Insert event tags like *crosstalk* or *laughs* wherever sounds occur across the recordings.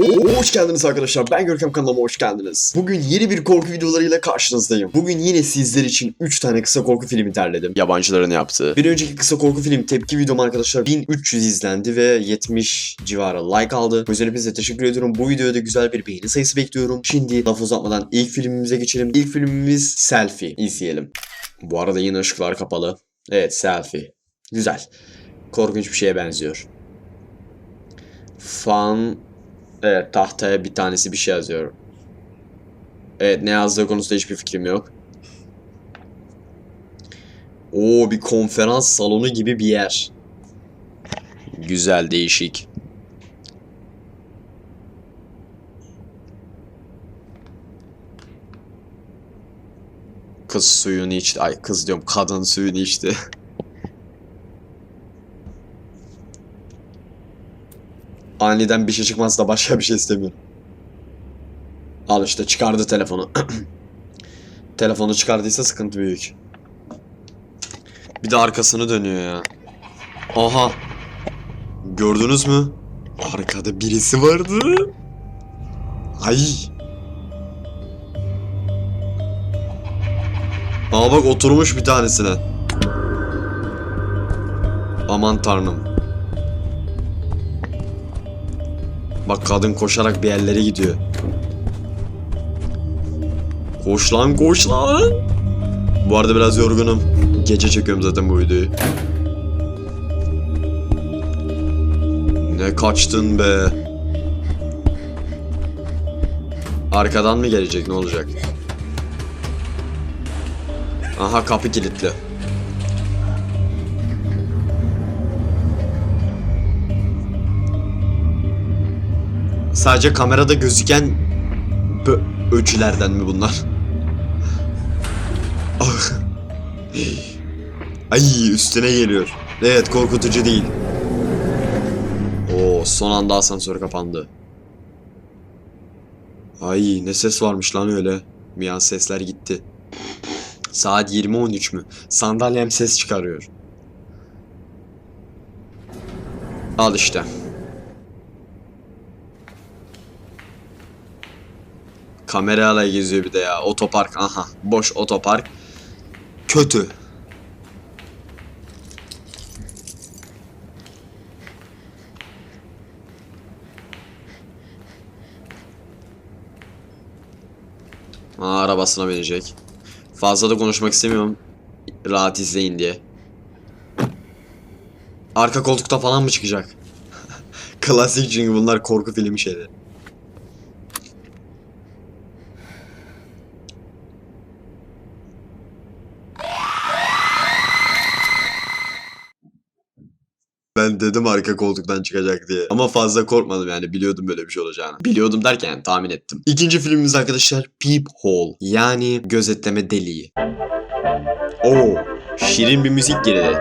Hoş geldiniz arkadaşlar. Ben Görkem kanalıma hoş geldiniz. Bugün yeni bir korku videolarıyla karşınızdayım. Bugün yine sizler için 3 tane kısa korku filmi derledim. Yabancıların yaptığı. Bir önceki kısa korku film tepki videom arkadaşlar 1300 izlendi ve 70 civarı like aldı. O yüzden hepinize teşekkür ediyorum. Bu videoda da güzel bir beğeni sayısı bekliyorum. Şimdi laf uzatmadan ilk filmimize geçelim. İlk filmimiz Selfie. İzleyelim. Bu arada yine ışıklar kapalı. Evet Selfie. Güzel. Korkunç bir şeye benziyor. Fan Evet tahtaya bir tanesi bir şey yazıyor. Evet ne yazdığı konusunda hiçbir fikrim yok. Oo bir konferans salonu gibi bir yer. Güzel değişik. Kız suyunu içti. Ay kız diyorum kadın suyunu içti. *laughs* Aniden bir şey çıkmazsa da başka bir şey istemiyorum. Al işte çıkardı telefonu. *clears throat* telefonu çıkardıysa sıkıntı büyük. Bir de arkasını dönüyor ya. Aha. Gördünüz mü? Arkada birisi vardı. Ay. Aa bak oturmuş bir tanesine. Aman tanrım. Bak kadın koşarak bir yerlere gidiyor. Koş lan koş lan. Bu arada biraz yorgunum. Gece çekiyorum zaten bu videoyu. Ne kaçtın be. Arkadan mı gelecek ne olacak? Aha kapı kilitli. Sadece kamerada gözüken öcülerden mi bunlar? Ah. Ay üstüne geliyor. Evet korkutucu değil. Oo son anda asansör kapandı. Ay ne ses varmış lan öyle. Bir an sesler gitti. Saat 20.13 mü? Sandalyem ses çıkarıyor. Al işte. Kamerayla geziyor bir de ya. Otopark aha. Boş otopark. Kötü. Aa, arabasına binecek. Fazla da konuşmak istemiyorum. Rahat izleyin diye. Arka koltukta falan mı çıkacak? *laughs* Klasik çünkü bunlar korku filmi şeyleri. Ben dedim arka koltuktan çıkacak diye. Ama fazla korkmadım yani biliyordum böyle bir şey olacağını. Biliyordum derken tahmin ettim. İkinci filmimiz arkadaşlar Peephole. Yani gözetleme deliği. Oo, şirin bir müzik girdi.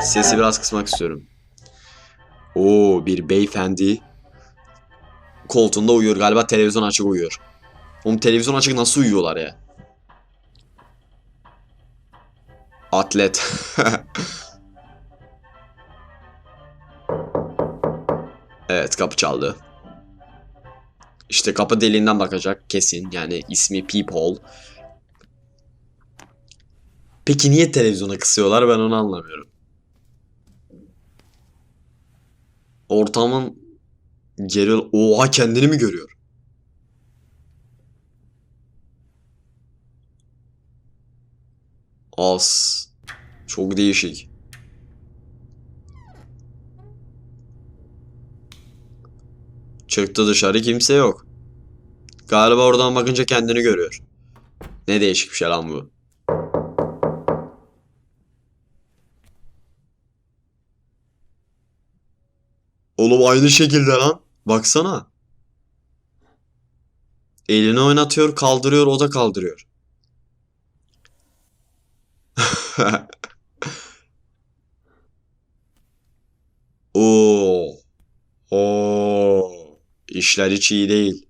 Sesi biraz kısmak istiyorum. Oo, bir beyefendi koltuğunda uyuyor. Galiba televizyon açık uyuyor. Oğlum televizyon açık nasıl uyuyorlar ya? Atlet. *laughs* Evet kapı çaldı. İşte kapı deliğinden bakacak kesin. Yani ismi Peephole. Peki niye televizyona kısıyorlar ben onu anlamıyorum. Ortamın geri... Oha kendini mi görüyor? As. Çok değişik. Çıktı dışarı kimse yok. Galiba oradan bakınca kendini görüyor. Ne değişik bir şey lan bu. Oğlum aynı şekilde lan. Baksana. Elini oynatıyor, kaldırıyor, o da kaldırıyor. *laughs* Oo. Oo. İşler hiç iyi değil.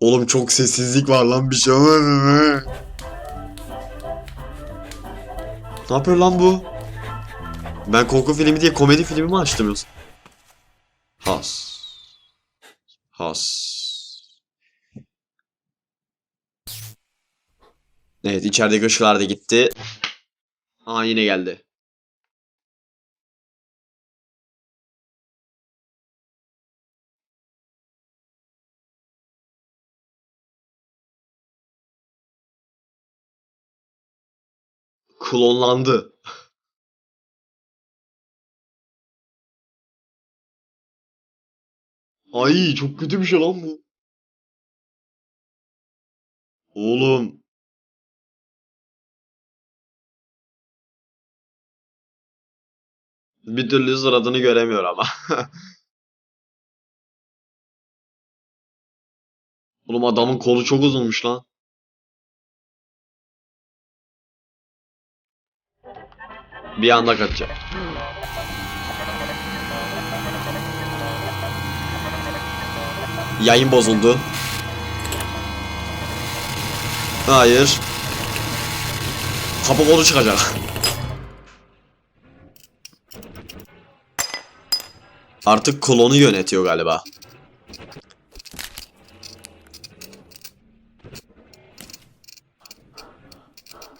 Oğlum çok sessizlik var lan bir şey olmadı mı? Ne yapıyor lan bu? Ben korku filmi diye komedi filmi mi açtım yoksa? Has. Has. Evet içerideki ışıklar da gitti. Aa yine geldi. Klonlandı. Ay çok kötü bir şey lan bu. Oğlum. Bir türlü suratını göremiyor ama. *laughs* Oğlum adamın kolu çok uzunmuş lan. Bir anda kaçacak. Yayın bozuldu. Hayır. Kapı kolu çıkacak. Artık klonu yönetiyor galiba.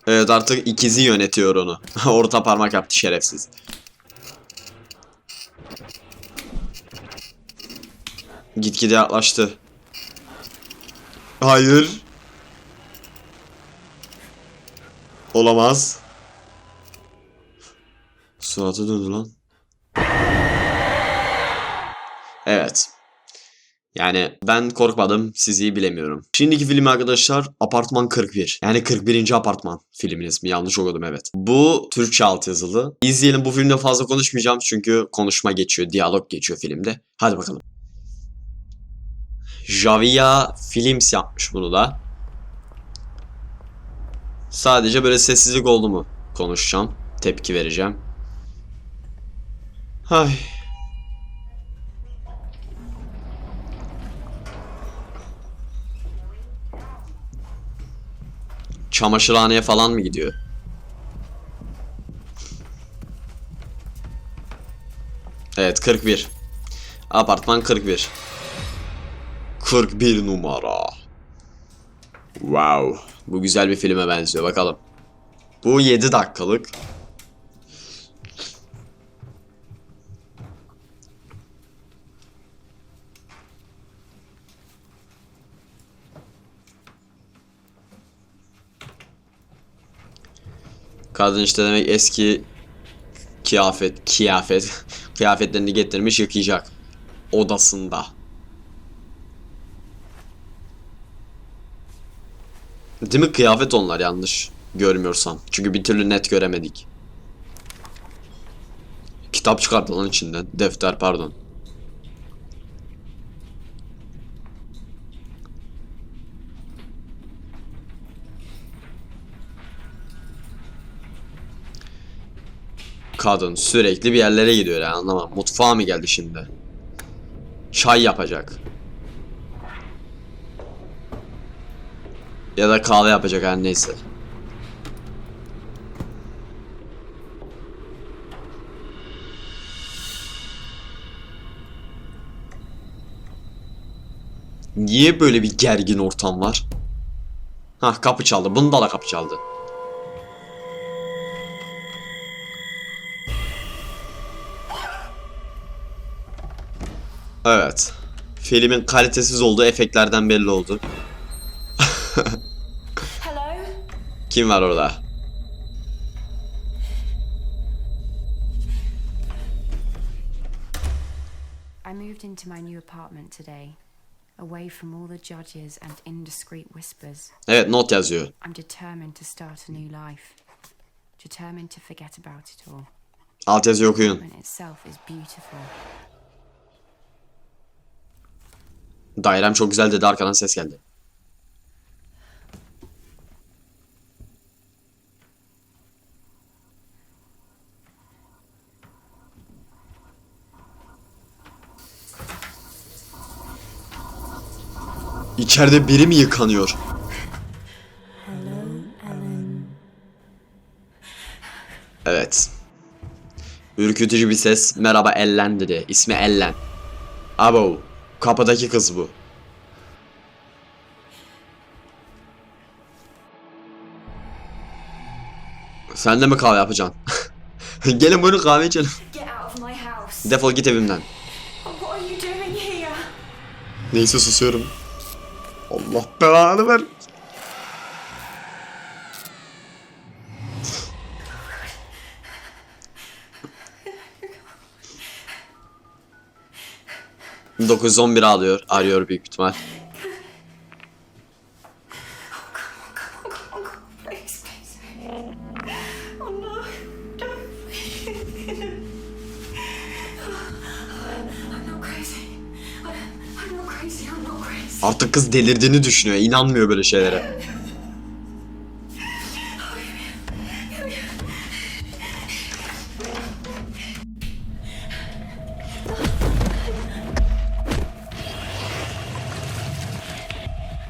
Evet artık ikizi yönetiyor onu. *laughs* Orta parmak yaptı şerefsiz. Gitgide yaklaştı. Hayır. Olamaz. Suatı döndü lan. Evet. Yani ben korkmadım, sizi bilemiyorum. Şimdiki film arkadaşlar Apartman 41. Yani 41. Apartman filmin ismi. Yanlış okudum evet. Bu Türkçe altyazılı. İzleyelim bu filmde fazla konuşmayacağım çünkü konuşma geçiyor, diyalog geçiyor filmde. Hadi bakalım. Javia Films yapmış bunu da. Sadece böyle sessizlik oldu mu konuşacağım, tepki vereceğim. Ay. Çamaşırhaneye falan mı gidiyor? Evet 41. Apartman 41. 41 numara. Wow. Bu güzel bir filme benziyor bakalım. Bu 7 dakikalık. Kadın işte demek eski kıyafet, kıyafet, *laughs* kıyafetlerini getirmiş yıkayacak. Odasında. Değil mi? Kıyafet onlar yanlış görmüyorsam. Çünkü bir türlü net göremedik. Kitap çıkarttı lan içinden. Defter pardon. Kadın sürekli bir yerlere gidiyor ya anlamam. Mutfağa mı geldi şimdi? Çay yapacak. Ya da kahve yapacak her neyse. Niye böyle bir gergin ortam var? Hah kapı çaldı. Bunda da kapı çaldı. Evet. Filmin kalitesiz olduğu efektlerden belli oldu. Kim var orada? I moved into my new apartment today, away from all the judges and indiscreet whispers. Evet not yazıyor. I'm determined to start a new life, determined to forget about it all. Alt yazıyı okuyun. Apartment itself is beautiful. Dairem çok güzel dedi arkadan ses geldi. İçeride biri mi yıkanıyor? Ürkütücü bir ses. Merhaba Ellen dedi. İsmi Ellen. Abo. Kapıdaki kız bu. Sen de mi kahve yapacaksın? *laughs* Gelin buyurun kahve içelim. Defol git evimden. Neyse susuyorum. Allah belanı ver. ...911 alıyor, arıyor büyük ihtimal. Oh. Artık kız delirdiğini düşünüyor, inanmıyor böyle şeylere.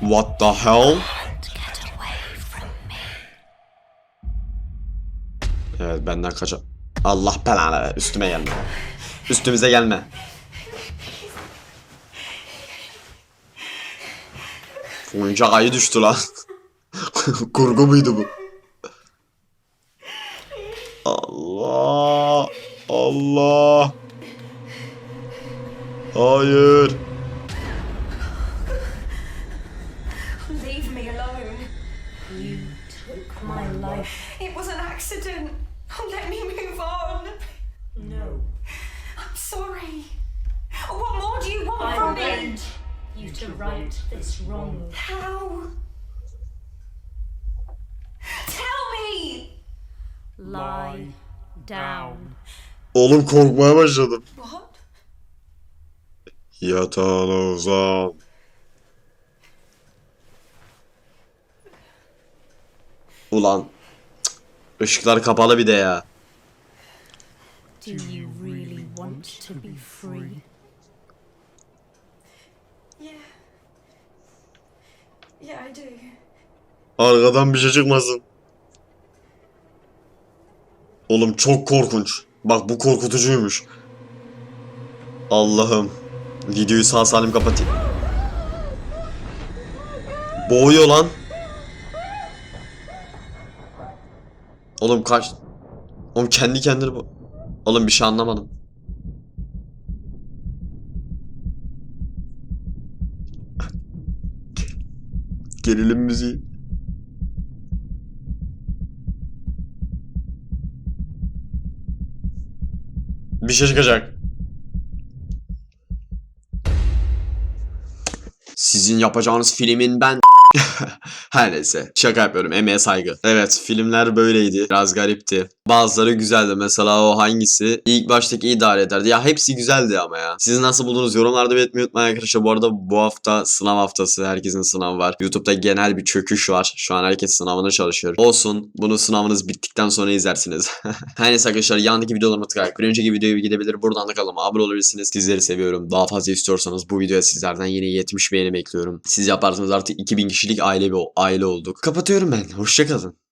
What the hell? Evet benden kaça... Allah belanı üstüme gelme. Üstümüze gelme. Oyuncak ayı düştü lan. *laughs* Kurgu muydu bu? Allah. Allah. Hayır. Leave me alone. You took my life. It was an accident. Let me move on. No. I'm sorry. What more do you want I from me? want you to right this wrong. How? Tell me! Lie down. Oğlum korkmaya başladım. What? Yatağına uzan. Ulan. cık, Işıklar kapalı bir de ya. Do you really want to be free? Yeah. Yeah, I do. Arkadan bir şey çıkmasın. Oğlum çok korkunç. Bak bu korkutucuymuş. Allah'ım. Videoyu sağ salim kapatayım. Boğuyor lan. Oğlum kaç. Oğlum kendi kendine bu. Oğlum bir şey anlamadım. Gerilim müziği. Bir şey çıkacak. Sizin yapacağınız filmin ben *laughs* Her neyse. Şaka yapıyorum. Emeğe saygı. Evet filmler böyleydi. Biraz garipti. Bazıları güzeldi. Mesela o hangisi? İlk baştaki idare ederdi. Ya hepsi güzeldi ama ya. Siz nasıl buldunuz? Yorumlarda belirtmeyi unutmayın arkadaşlar. Bu arada bu hafta sınav haftası. Herkesin sınavı var. YouTube'da genel bir çöküş var. Şu an herkes sınavına çalışıyor. Olsun. Bunu sınavınız bittikten sonra izlersiniz. *laughs* Her neyse arkadaşlar yandaki videolarıma tıklayarak bir önceki videoya gidebilir. Buradan da kanalıma abone olabilirsiniz. Sizleri seviyorum. Daha fazla istiyorsanız bu videoya sizlerden yine 70 beğeni bekliyorum. Siz yaparsanız artık 2000 kişilik aile bir aile olduk. Kapatıyorum ben. Hoşçakalın.